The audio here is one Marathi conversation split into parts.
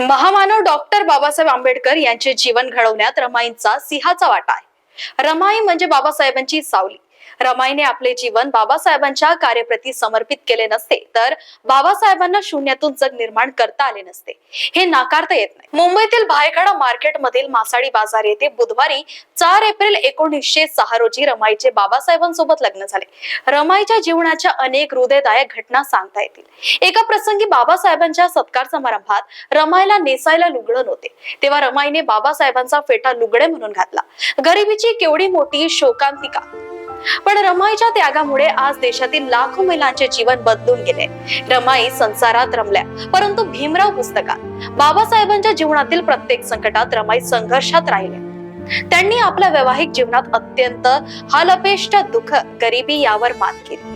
महामानव डॉक्टर बाबासाहेब आंबेडकर यांचे जीवन घडवण्यात रमाईंचा सिंहाचा वाटा आहे. रमाई म्हणजे बाबासाहेबांची सावली. रमाईने आपले जीवन बाबासाहेबांच्या कार्यप्रती समर्पित केले नसते तर बाबासाहेबांना शून्यातून जग निर्माण करता आले नसते. हे नाकारता येत नाही. मुंबईतील भायखडा मार्केटमधील मासाडी बाजार येथे बुधवारी चार एप्रिल एकोणीसशे सहा रोजी रमाईचे बाबासाहेबांसोबत लग्न झाले. रमाईच्या जीवनाच्या अनेक हृदयदायक घटना सांगता येतील. एका प्रसंगी बाबासाहेबांच्या सत्कार समारंभात रमाईला नेसायला लुगडं नव्हते. तेव्हा रमाईने बाबासाहेबांचा फेटा लुगडे म्हणून घातला. गरिबीची केवढी मोठी शोकांतिका. पण रमाईच्या त्यागामुळे आज देशातील लाखो महिलांचे जीवन बदलून गेले. रमाई संसारात रमल्या परंतु भीमराव पुस्तकात बाबासाहेबांच्या जीवनातील प्रत्येक संकटात रमाई संघर्षात राहिले. त्यांनी आपल्या वैवाहिक जीवनात अत्यंत हालपेष्ट दुःख गरिबी यावर मात केली.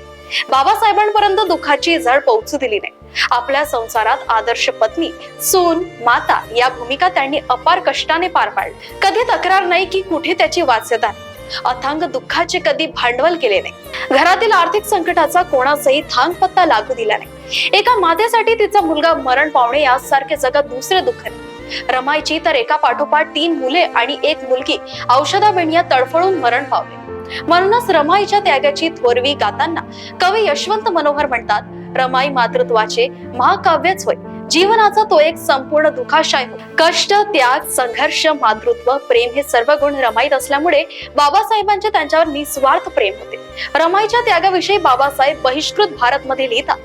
बाबासाहेबांपर्यंत दुःखाची झळ पोहोचू दिली नाही. आपल्या संसारात आदर्श पत्नी सून माता या भूमिका त्यांनी अपार कष्टाने पार पाडली कधी तक्रार नाही की कुठे त्याची वाच्यता नाही. अथांग दुःखाचे कधी भांडवल केले नाही. घरातील आर्थिक संकटाचा कोणाचाही थांग पत्ता लागू दिला नाही. एका मातेसाठी तिचा मुलगा मरण पावणे यासारखे जगात दुसरे दुःख नाही. रमाईची तर एका पाठोपाठ तीन मुले आणि एक मुलगी औषधाबिणिया तडफडून मरण पावले. म्हणूनच रमाईच्या त्यागाची थोरवी गाताना कवी यशवंत मनोहर म्हणतात रमाई मातृत्वाचे महाकाव्यच होय. जीवनाचा तो एक संपूर्ण दुखाशाय कष्ट त्याग संघर्ष मातृत्व प्रेम हे सर्व गुण रमाईत असल्यामुळे बाबासाहेबांचे त्यांच्यावर निस्वार्थ प्रेम होते. रमाईच्या त्यागाविषयी बाबासाहेब बहिष्कृत भारत मध्ये लिहितात.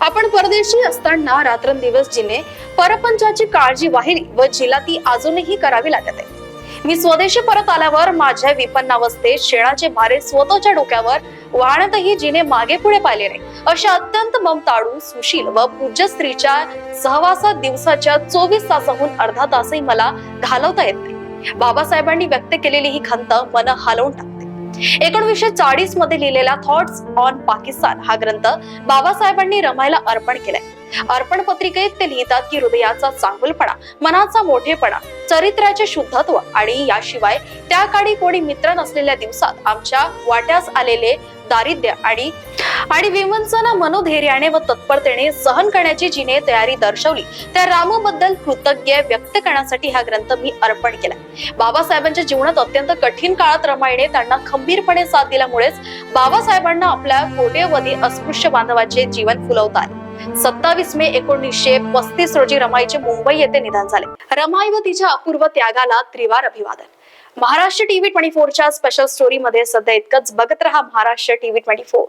आपण परदेशी असताना रात्रंदिवस जिने परपंचाची काळजी वाहिली व जिला ती अजूनही करावी लागत आहे. मी स्वदेशी परत आल्यावर माझ्या विपन्नावस्थेत शेणाचे भारे स्वतःच्या डोक्यावर वाहनातही जिने मागे पुढे पाहिले नाही. अशा अत्यंत ममताडू सुशील व पूज्य स्त्रीच्या सहवासात दिवसाच्या चोवीस तासाहून अर्धा तासही मला घालवता येत नाही. बाबासाहेबांनी व्यक्त केलेली ही खंत मन हलवून टाकते. एकोणीसशे चाळीसमध्ये लिहिलेला थॉट्स ऑन पाकिस्तान हा ग्रंथ बाबासाहेबांनी रमायला अर्पण केलाय. अर्पण पत्रिकेत ते लिहितात की हृदयाचा चांगुलपणा मनाचा मोठेपणा चरित्राचे शुद्धत्व आणि याशिवाय त्या काळी कोणी मित्र नसलेल्या दिवसात आमच्या वाट्यास आलेले दारिद्र्य आणि आणि विमंचना मनोधैर्याने व तत्परतेने सहन करण्याची जिने तयारी दर्शवली त्या रामबद्दल कृतज्ञ व्यक्त करण्यासाठी हा ग्रंथ मी अर्पण केला बाबासाहेबांच्या जीवनात अत्यंत कठीण काळात रमाईने त्यांना खंबीरपणे साथ दिल्यामुळेच बाबासाहेबांना आपल्या कोट्यवधी अस्पृश्य बांधवाचे जीवन फुलवता आले सत्तावीस मे एकोणीसशे पस्तीस रोजी रमाईचे मुंबई येथे निधन झाले. रमाई व तिच्या अपूर्व त्यागाला त्रिवार अभिवादन. महाराष्ट्र टीव्ही ट्वेंटी फोरच्या स्पेशल स्टोरी मध्ये सध्या इतकंच बघत रहा महाराष्ट्र टीव्ही ट्वेंटी फोर.